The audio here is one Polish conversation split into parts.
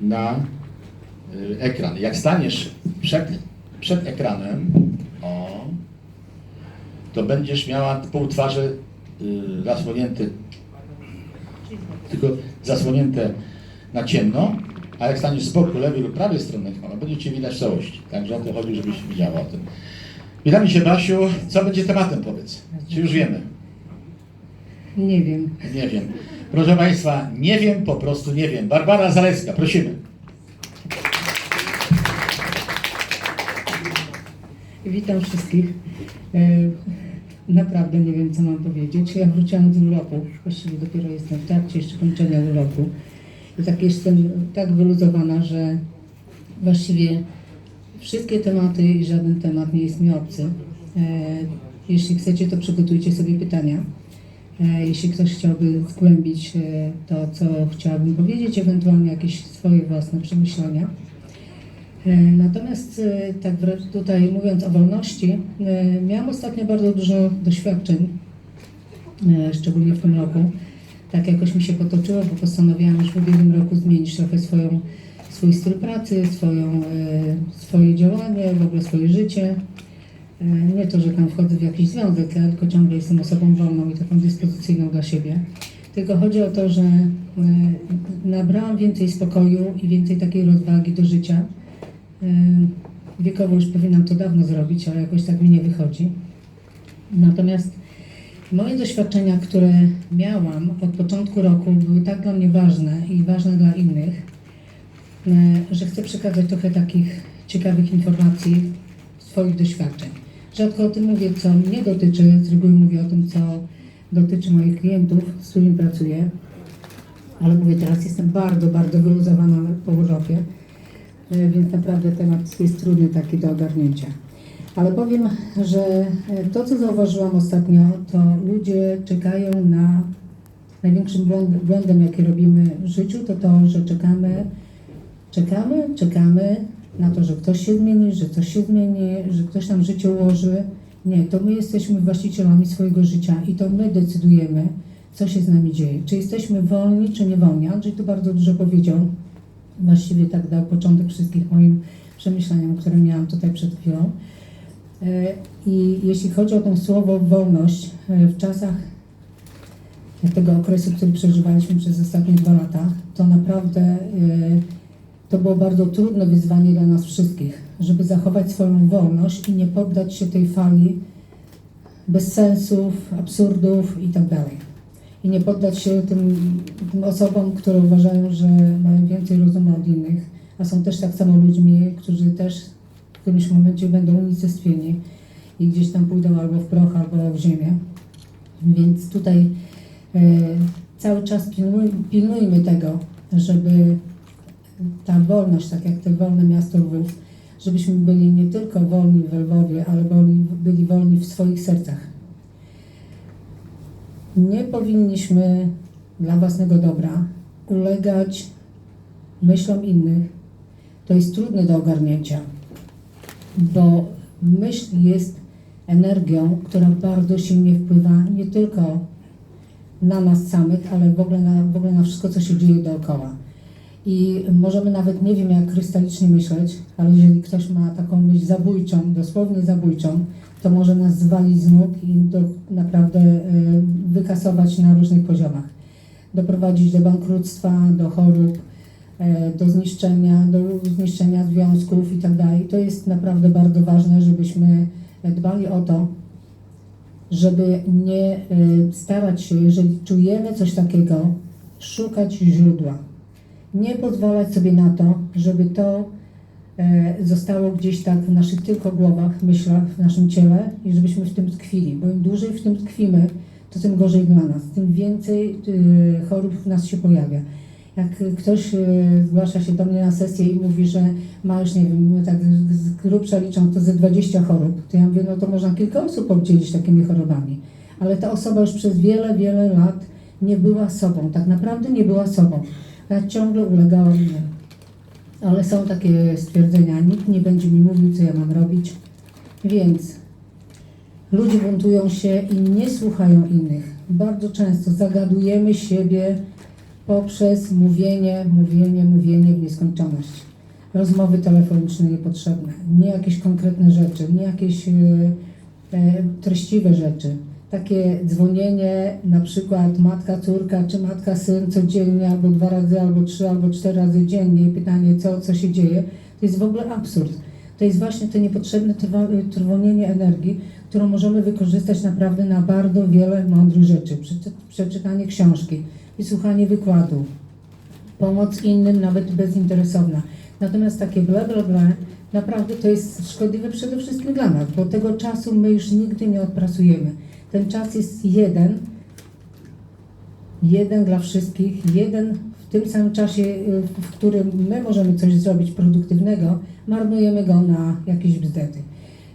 na y, ekran. Jak staniesz przed, przed ekranem, o, to będziesz miała pół twarzy y, zasłonięte, tylko zasłonięte na ciemno, a jak staniesz z boku lewej lub prawej strony ekranu, będzie Cię widać w całości. Także o to chodzi, żebyś widziała o tym. Witamy Cię, Basiu. Co będzie tematem, powiedz? Czy już wiemy? Nie wiem. Nie wiem. Proszę Państwa, nie wiem, po prostu nie wiem. Barbara Zalewska, prosimy. Witam wszystkich. E, Naprawdę nie wiem, co mam powiedzieć. Ja wróciłam z urlopu. Właściwie dopiero jestem w trakcie jeszcze kończenia urlopu. I tak jestem tak wyluzowana, że właściwie wszystkie tematy i żaden temat nie jest mi obcy. E, Jeśli chcecie, to przygotujcie sobie pytania. E, Jeśli ktoś chciałby zgłębić e, to, co chciałabym powiedzieć, ewentualnie jakieś swoje własne przemyślenia. E, Natomiast tak tutaj mówiąc o wolności, miałam ostatnio bardzo dużo doświadczeń, szczególnie w tym roku. Tak jakoś mi się potoczyło, bo postanowiłam już w ubiegłym roku zmienić trochę swoją, swój styl pracy, swoją, swoje działanie, w ogóle swoje życie. E, Nie to, że tam wchodzę w jakiś związek, ja tylko ciągle jestem osobą wolną i taką dyspozycyjną dla siebie. Tylko chodzi o to, że e, nabrałam więcej spokoju i więcej takiej rozwagi do życia. E, Wiekowo już powinnam to dawno zrobić, ale jakoś tak mi nie wychodzi. Natomiast moje doświadczenia, które miałam od początku roku, były tak dla mnie ważne i ważne dla innych, e, że chcę przekazać trochę takich ciekawych informacji, swoich doświadczeń. Rzadko o tym mówię, co mnie dotyczy, z reguły mówię o tym, co dotyczy moich klientów, z którymi pracuję, ale mówię teraz, jestem bardzo, bardzo wyluzowana po urlopie, e, więc naprawdę temat jest trudny taki do ogarnięcia. Ale powiem, że e, to, co zauważyłam ostatnio, to ludzie czekają na największym błąd- błędem, jaki robimy w życiu, to to, że czekamy, czekamy, czekamy na to, że ktoś się zmieni, że coś się zmieni, że ktoś nam życie ułoży. Nie, to my jesteśmy właścicielami swojego życia i to my decydujemy, co się z nami dzieje. Czy jesteśmy wolni, czy nie wolni. Andrzej tu bardzo dużo powiedział. Właściwie tak dał początek wszystkich moim przemyśleniom, które miałam tutaj przed chwilą. E, I jeśli chodzi o to słowo wolność, e, w czasach tego okresu, który przeżywaliśmy przez ostatnie dwa lata, to naprawdę e, to było bardzo trudne wyzwanie dla nas wszystkich, żeby zachować swoją wolność i nie poddać się tej fali bezsensów, absurdów i tak. I nie poddać się tym, tym osobom, które uważają, że mają więcej rozumu od innych, a są też tak samo ludźmi, którzy też w którymś momencie będą unicestwieni i gdzieś tam pójdą albo w proch, albo w ziemię. Więc tutaj e, cały czas pilnuj, pilnujmy tego, żeby ta wolność, tak jak te wolne miasto Lwów, żebyśmy byli nie tylko wolni w Lwowie, ale byli, byli wolni w swoich sercach. Nie powinniśmy dla własnego dobra ulegać myślom innych. To jest trudne do ogarnięcia, bo myśl jest energią, która bardzo silnie wpływa nie tylko na nas samych, ale w ogóle na, w ogóle na wszystko, co się dzieje dookoła. I możemy nawet nie wiem jak krystalicznie myśleć, ale jeżeli ktoś ma taką myśl zabójczą, dosłownie zabójczą, to może nas zwalić z nóg i naprawdę y, wykasować na różnych poziomach. Doprowadzić do bankructwa, do chorób, y, do zniszczenia, do zniszczenia związków i tak. To jest naprawdę bardzo ważne, żebyśmy dbali o to, żeby nie y, starać się, jeżeli czujemy coś takiego, szukać źródła. Nie pozwalać sobie na to, żeby to e, zostało gdzieś tak w naszych tylko głowach, myślach, w naszym ciele i żebyśmy w tym tkwili. Bo im dłużej w tym tkwimy, to tym gorzej dla nas, tym więcej y, chorób w nas się pojawia. Jak ktoś y, zgłasza się do mnie na sesję i mówi, że ma już, nie wiem, tak z grubsza liczą to ze 20 chorób, to ja mówię, no to można kilka osób obdzielić takimi chorobami. Ale ta osoba już przez wiele, wiele lat nie była sobą, tak naprawdę nie była sobą. Ja ciągle ulegałam innym. Ale są takie stwierdzenia, nikt nie będzie mi mówił, co ja mam robić. Więc ludzie buntują się i nie słuchają innych. Bardzo często zagadujemy siebie poprzez mówienie, mówienie, mówienie w nieskończoność. Rozmowy telefoniczne niepotrzebne, nie jakieś konkretne rzeczy, nie jakieś e, e, treściwe rzeczy. Takie dzwonienie, na przykład matka, córka, czy matka, syn codziennie, albo dwa razy, albo trzy, albo cztery razy dziennie i pytanie, co, co się dzieje, to jest w ogóle absurd. To jest właśnie to niepotrzebne trwonienie energii, którą możemy wykorzystać naprawdę na bardzo wiele mądrych rzeczy. Przeczy- Przeczytanie książki, wysłuchanie wykładu, pomoc innym, nawet bezinteresowna. Natomiast takie bla, bla, bla, naprawdę to jest szkodliwe przede wszystkim dla nas, bo tego czasu my już nigdy nie odpracujemy. Ten czas jest jeden, jeden dla wszystkich, jeden w tym samym czasie, y, w którym my możemy coś zrobić produktywnego, marnujemy go na jakieś bzdety.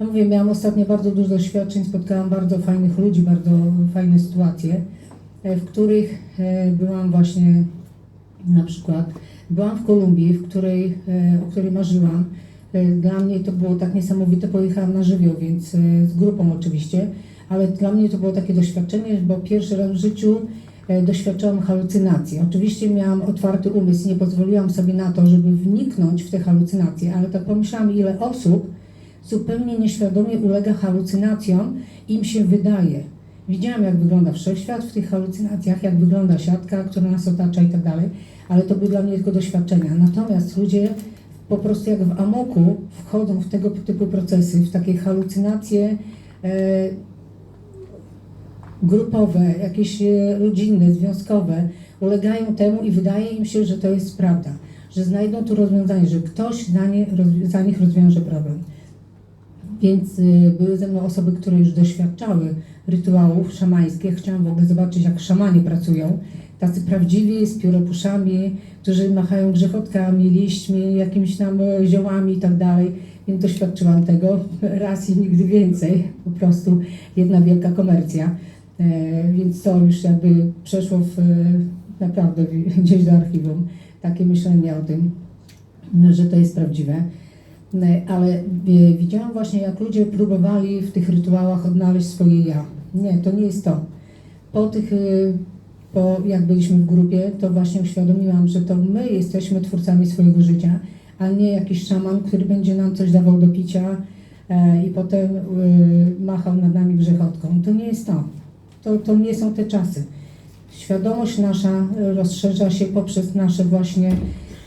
Ja mówię, miałam ostatnio bardzo dużo doświadczeń, spotkałam bardzo fajnych ludzi, bardzo fajne sytuacje, e, w których e, byłam właśnie na przykład, byłam w Kolumbii, w której, e, o której marzyłam. Dla mnie to było tak niesamowite, pojechałam na żywioł, więc z grupą oczywiście, ale dla mnie to było takie doświadczenie, bo pierwszy raz w życiu e, doświadczyłam halucynacji. Oczywiście miałam otwarty umysł, nie pozwoliłam sobie na to, żeby wniknąć w te halucynacje, ale tak pomyślałam, ile osób zupełnie nieświadomie ulega halucynacjom, im się wydaje. Widziałam, jak wygląda wszechświat w tych halucynacjach, jak wygląda siatka, która nas otacza i tak dalej, ale to były dla mnie tylko doświadczenia. Natomiast ludzie po prostu jak w amoku wchodzą w tego typu procesy, w takie halucynacje e, grupowe, jakieś e, rodzinne, związkowe, ulegają temu i wydaje im się, że to jest prawda, że znajdą tu rozwiązanie, że ktoś za, nie, za nich rozwiąże problem. Więc y, były ze mną osoby, które już doświadczały rytuałów szamańskich. Chciałam w ogóle zobaczyć, jak szamanie pracują. Tacy prawdziwi, z pióropuszami, którzy machają grzechotkami, liśćmi, jakimiś tam e, ziołami i tak dalej. Więc doświadczyłam tego raz i nigdy więcej. Po prostu jedna wielka komercja. E, więc to już jakby przeszło w, e, naprawdę gdzieś do archiwum. Takie myślenie o tym, że to jest prawdziwe. Ne, Ale e, widziałam właśnie, jak ludzie próbowali w tych rytuałach odnaleźć swoje ja. Nie, to nie jest to. Po tych, e, po jak byliśmy w grupie, to właśnie uświadomiłam, że to my jesteśmy twórcami swojego życia, a nie jakiś szaman, który będzie nam coś dawał do picia e, i potem e, machał nad nami grzechotką. To nie jest to. To, to nie są te czasy. Świadomość nasza rozszerza się poprzez nasze właśnie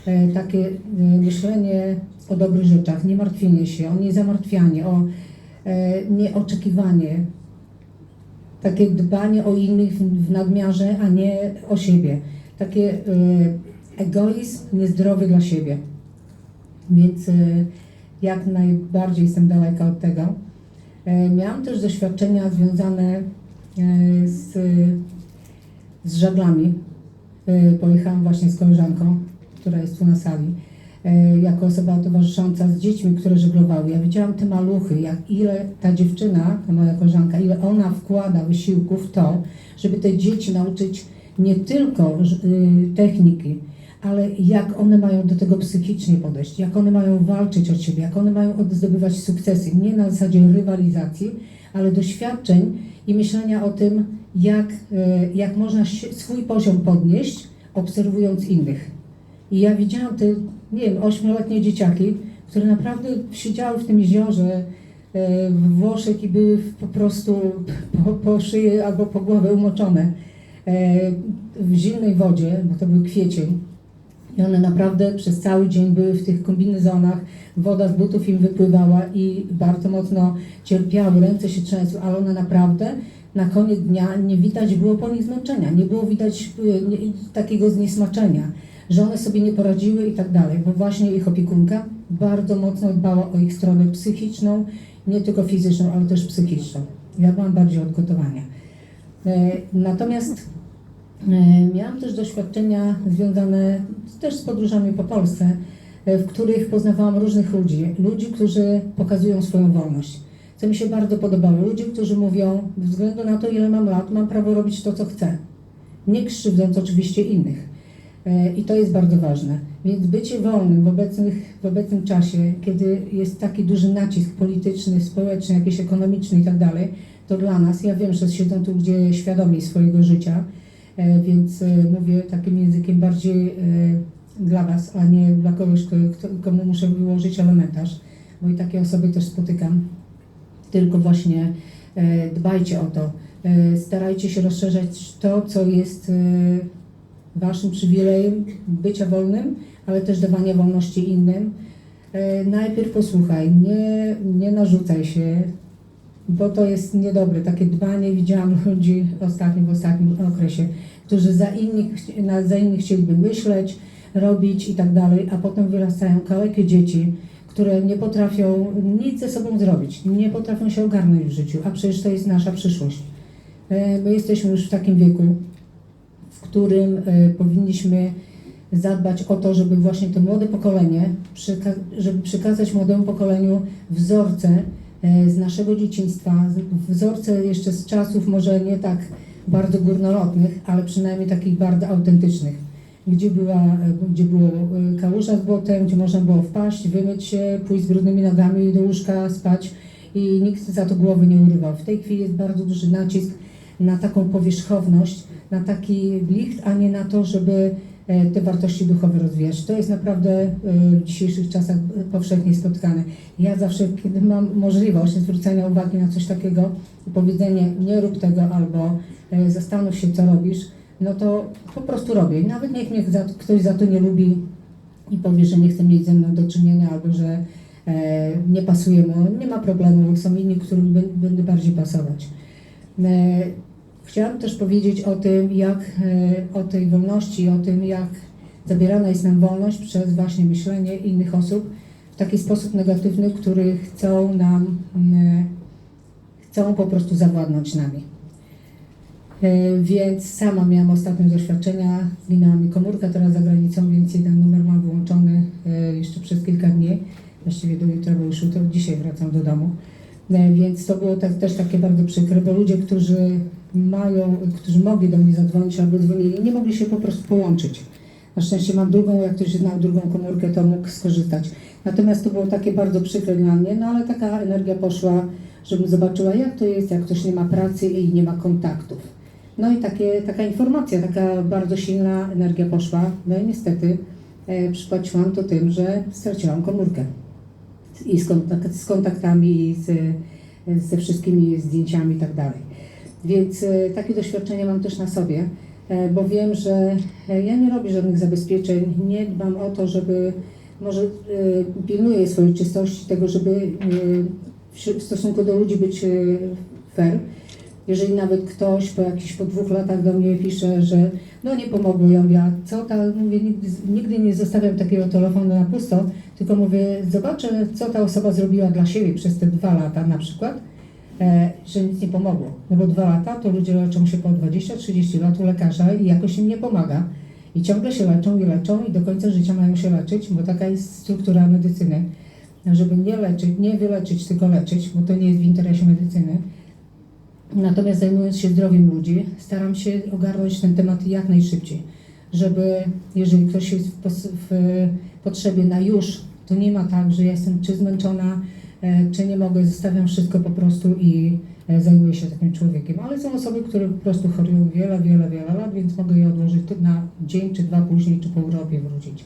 e, takie e, myślenie o dobrych rzeczach, nie martwienie się, o niezamartwianie, o e, nieoczekiwanie, takie dbanie o innych w, nadmiarze, a nie o siebie. Takie e, egoizm niezdrowy dla siebie. Więc e, jak najbardziej jestem daleka od tego. E, miałam też doświadczenia związane z, z żaglami. E, Pojechałam właśnie z koleżanką, która jest tu na sali, e, jako osoba towarzysząca z dziećmi, które żeglowały. Ja widziałam te maluchy, jak ile ta dziewczyna, ta moja koleżanka, ile ona wkłada wysiłku w to, żeby te dzieci nauczyć nie tylko techniki, ale jak one mają do tego psychicznie podejść, jak one mają walczyć o siebie, jak one mają zdobywać sukcesy, nie na zasadzie rywalizacji, ale doświadczeń i myślenia o tym, jak, e, jak można swój poziom podnieść, obserwując innych. I ja widziałam te, nie wiem, ośmioletnie dzieciaki, które naprawdę siedziały w tym jeziorze e, w Włoszech i były po prostu po, po szyję albo po głowę umoczone e, w zimnej wodzie, bo to był kwiecień. I one naprawdę przez cały dzień były w tych kombinezonach, woda z butów im wypływała i bardzo mocno cierpiały, ręce się trzęsły, ale one naprawdę na koniec dnia nie widać było po nich zmęczenia, nie było widać y, nie, takiego zniesmaczenia, że one sobie nie poradziły i tak dalej, bo właśnie ich opiekunka bardzo mocno dbała o ich stronę psychiczną, nie tylko fizyczną, ale też psychiczną. Ja byłam bardziej od gotowania. E, Natomiast Miałam też doświadczenia związane też z podróżami po Polsce, e, w których poznawałam różnych ludzi. Ludzi, którzy pokazują swoją wolność. Co mi się bardzo podobało. Ludzie, którzy mówią, bez względu na to, ile mam lat, mam prawo robić to, co chcę. Nie krzywdząc oczywiście innych. E, I to jest bardzo ważne. Więc bycie wolnym w, obecnych, w obecnym czasie, kiedy jest taki duży nacisk polityczny, społeczny, jakiś ekonomiczny i tak dalej, to dla nas, ja wiem, że siedzą tu ludzie świadomi swojego życia, e, więc e, mówię takim językiem bardziej e, dla Was, a nie dla kogoś, kto, komu muszę wyłożyć elementarz, bo i takie osoby też spotykam. Tylko właśnie e, dbajcie o to. E, starajcie się rozszerzać to, co jest e, Waszym przywilejem bycia wolnym, ale też dawania wolności innym. E, najpierw posłuchaj, nie, nie narzucaj się, bo to jest niedobre. Takie dbanie widziałam ludzi ostatnio, w ostatnim okresie, którzy za innych, za innych chcieliby myśleć, robić i tak dalej, a potem wyrastają kalekie dzieci, które nie potrafią nic ze sobą zrobić, nie potrafią się ogarnąć w życiu, a przecież to jest nasza przyszłość. E, My jesteśmy już w takim wieku, w którym e, powinniśmy zadbać o to, żeby właśnie to młode pokolenie, żeby przekazać młodemu pokoleniu wzorce z naszego dzieciństwa, wzorce jeszcze z czasów może nie tak bardzo górnolotnych, ale przynajmniej takich bardzo autentycznych, gdzie, była, e, gdzie było e, kałuża z błotem, gdzie można było wpaść, wymyć się, pójść z brudnymi nogami do łóżka, spać i nikt za to głowy nie urywał. W tej chwili jest bardzo duży nacisk na taką powierzchowność, na taki blicht, a nie na to, żeby e, te wartości duchowe rozwijać. To jest naprawdę e, w dzisiejszych czasach e, powszechnie spotkane. Ja zawsze, kiedy mam możliwość zwrócenia uwagi na coś takiego powiedzenie nie rób tego albo e, zastanów się, co robisz, no to po prostu robię. Nawet niech mnie za, ktoś za to nie lubi i powie, że nie chce mieć ze mną do czynienia albo że e, nie pasuje mu, nie ma problemu, są inni, którym bę- będę bardziej pasować. E, Chciałam też powiedzieć o tym, jak e, o tej wolności, o tym, jak zabierana jest nam wolność przez właśnie myślenie innych osób w taki sposób negatywny, który chcą nam, mm, chcą po prostu zawładnąć nami. E, Więc sama miałam ostatnio doświadczenia, zginęła mi komórka teraz za granicą, więc jeden numer mam wyłączony e, jeszcze przez kilka dni, właściwie do jutra, bo już jutro, dzisiaj wracam do domu. E, Więc to było też takie bardzo przykre, bo ludzie, którzy mają, którzy mogli do mnie zadzwonić albo dzwonili, nie mogli się po prostu połączyć. Na szczęście mam drugą, jak ktoś znał drugą komórkę, to mógł skorzystać. Natomiast to było takie bardzo przykre dla mnie, no ale taka energia poszła, żebym zobaczyła, jak to jest, jak ktoś nie ma pracy i nie ma kontaktów. No i takie, taka informacja, taka bardzo silna energia poszła. No i niestety e, przypłaciłam to tym, że straciłam komórkę. I z, kontak- z kontaktami, i z, ze wszystkimi zdjęciami i tak dalej. Więc e, takie doświadczenia mam też na sobie, e, bo wiem, że e, ja nie robię żadnych zabezpieczeń, nie dbam o to, żeby, może pilnuję swojej czystości, tego, żeby w stosunku do ludzi być fair. Jeżeli nawet ktoś po jakichś po dwóch latach do mnie pisze, że no nie pomogło, ja mówię, a co ta, mówię, nigdy, nigdy nie zostawiam takiego telefonu na pusto, tylko mówię, zobaczę, co ta osoba zrobiła dla siebie przez te dwa lata na przykład, e, że nic nie pomogło. No bo dwa lata to ludzie leczą się po 20-30 lat u lekarza i jakoś im nie pomaga. I ciągle się leczą i leczą i do końca życia mają się leczyć, bo taka jest struktura medycyny, żeby nie leczyć, nie wyleczyć, tylko leczyć, bo to nie jest w interesie medycyny. Natomiast zajmując się zdrowiem ludzi, staram się ogarnąć ten temat jak najszybciej, żeby jeżeli ktoś jest w, w potrzebie na już, to nie ma tak, że jestem czy zmęczona, e, czy nie mogę, zostawiam wszystko po prostu i e, zajmuję się takim człowiekiem. Ale są osoby, które po prostu chorują wiele, wiele, wiele lat, więc mogę je odłożyć na dzień, czy dwa później, czy po urlopie wrócić.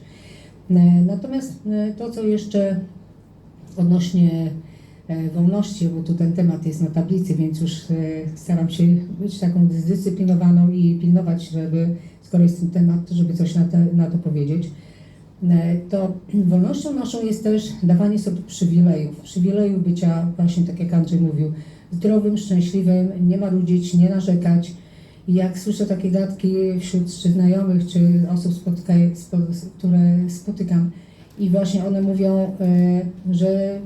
E, Natomiast to, co jeszcze odnośnie wolności, bo tu ten temat jest na tablicy, więc już staram się być taką zdyscyplinowaną i pilnować, żeby, skoro jest ten temat, żeby coś na, te, na to powiedzieć. E, To wolnością naszą jest też dawanie sobie przywilejów. Przywilejów bycia, właśnie tak jak Andrzej mówił, zdrowym, szczęśliwym, nie marudzić, nie narzekać. I jak słyszę takie gadki wśród czy znajomych, czy osób, spo, które spotykam, i właśnie one mówią, e, że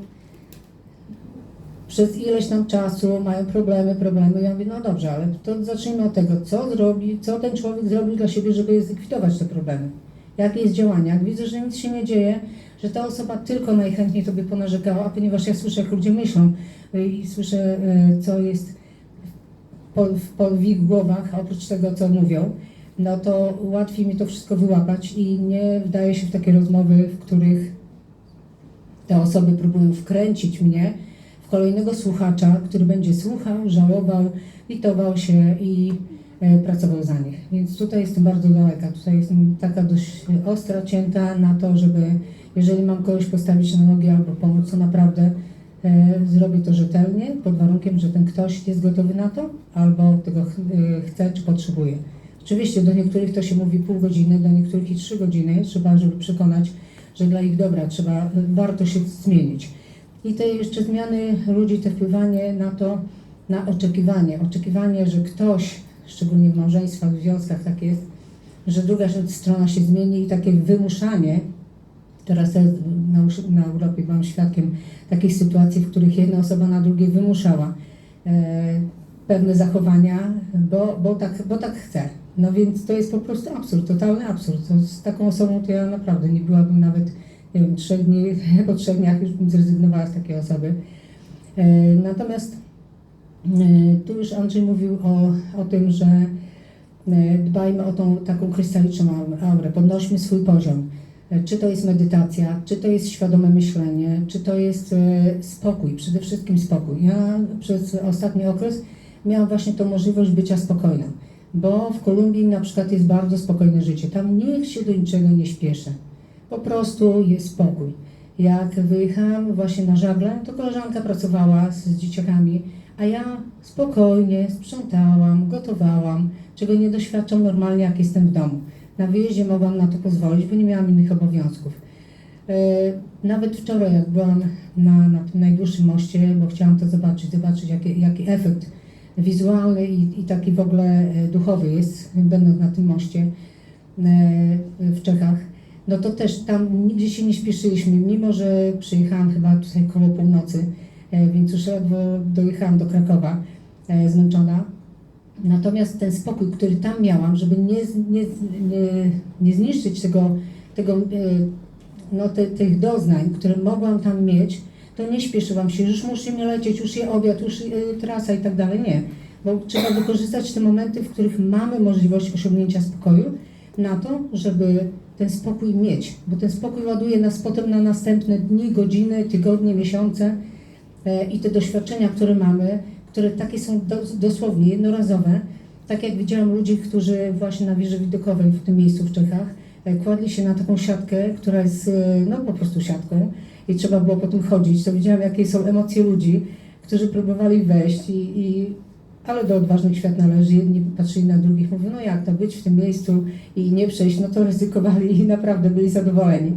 przez ileś tam czasu mają problemy, problemy. Ja mówię, no dobrze, ale to zacznijmy od tego, co zrobi, co ten człowiek zrobił dla siebie, żeby zlikwidować te problemy. Jakie jest działanie? Jak widzę, że nic się nie dzieje, że ta osoba tylko najchętniej tobie ponarzekała, a ponieważ ja słyszę, jak ludzie myślą y, i słyszę, y, co jest w ich głowach, oprócz tego, co mówią, no to łatwiej mi to wszystko wyłapać i nie wdaję się w takie rozmowy, w których te osoby próbują wkręcić mnie w kolejnego słuchacza, który będzie słuchał, żałował, litował się i e, pracował za nich. Więc tutaj jestem bardzo daleka. Tutaj jestem taka dość ostra, cięta na to, żeby jeżeli mam kogoś postawić na nogi albo pomóc, to naprawdę e, zrobię to rzetelnie, pod warunkiem, że ten ktoś jest gotowy na to, albo tego e, chce czy potrzebuje. Oczywiście do niektórych to się mówi pół godziny, do niektórych i trzy godziny. Trzeba, żeby przekonać, że dla ich dobra trzeba, warto się zmienić. I te jeszcze zmiany ludzi, te wpływanie na to, na oczekiwanie. Oczekiwanie, że ktoś, szczególnie w małżeństwach, w związkach tak jest, że druga strona się zmieni i takie wymuszanie. Teraz ja na, na Europie byłam świadkiem takich sytuacji, w których jedna osoba na drugiej wymuszała e, pewne zachowania, bo, bo, tak, bo tak chce. No więc to jest po prostu absurd, totalny absurd. To z taką osobą to ja naprawdę nie byłabym nawet, nie wiem, trzech dni, po trzech dniach już bym zrezygnowała z takiej osoby. E, Natomiast tu już Andrzej mówił o, o tym, że e, dbajmy o tą taką krystaliczną aurę- podnośmy swój poziom. E, Czy to jest medytacja, czy to jest świadome myślenie, czy to jest e, spokój, przede wszystkim spokój. Ja przez ostatni okres miałam właśnie tą możliwość bycia spokojną, bo w Kolumbii na przykład jest bardzo spokojne życie. Tam nikt się do niczego nie śpieszy. Po prostu jest spokój. Jak wyjechałam właśnie na żagle, to koleżanka pracowała z dzieciakami, a ja spokojnie sprzątałam, gotowałam, czego nie doświadczam normalnie, jak jestem w domu. Na wyjeździe mogłam na to pozwolić, bo nie miałam innych obowiązków. E, Nawet wczoraj, jak byłam na, na tym najdłuższym moście, bo chciałam to zobaczyć, zobaczyć jaki, jaki efekt wizualny i, i taki w ogóle e, duchowy jest, będąc na tym moście e, w Czechach, no to też tam nigdzie się nie śpieszyliśmy, mimo że przyjechałam chyba tutaj koło północy, więc już dojechałam do Krakowa e, zmęczona. Natomiast ten spokój, który tam miałam, żeby nie, nie, nie, nie zniszczyć tego, tego e, no, te, tych doznań, które mogłam tam mieć, to nie śpieszyłam się, już musimy lecieć, już je obiad, już trasa i tak dalej. Nie, bo trzeba wykorzystać te momenty, w których mamy możliwość osiągnięcia spokoju na to, żeby ten spokój mieć, bo ten spokój ładuje nas potem na następne dni, godziny, tygodnie, miesiące e, i te doświadczenia, które mamy, które takie są dos- dosłownie jednorazowe, tak jak widziałam ludzi, którzy właśnie na wieży widokowej w tym miejscu w Czechach e, kładli się na taką siatkę, która jest e, no po prostu siatką i trzeba było po tym chodzić, to widziałam jakie są emocje ludzi, którzy próbowali wejść i, i ale do odważnych świat należy. Jedni patrzyli na drugich, mówią, no jak to być w tym miejscu i nie przejść, no to ryzykowali i naprawdę byli zadowoleni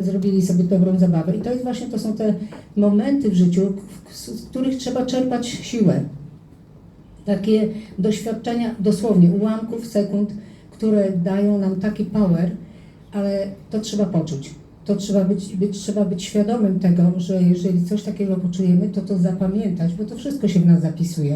zrobili sobie dobrą zabawę. I to jest właśnie, to są te momenty w życiu, z których trzeba czerpać siłę. Takie doświadczenia, dosłownie ułamków sekund, które dają nam taki power, ale to trzeba poczuć. To trzeba być, być, trzeba być świadomym tego, że jeżeli coś takiego poczujemy, to to zapamiętać, bo to wszystko się w nas zapisuje.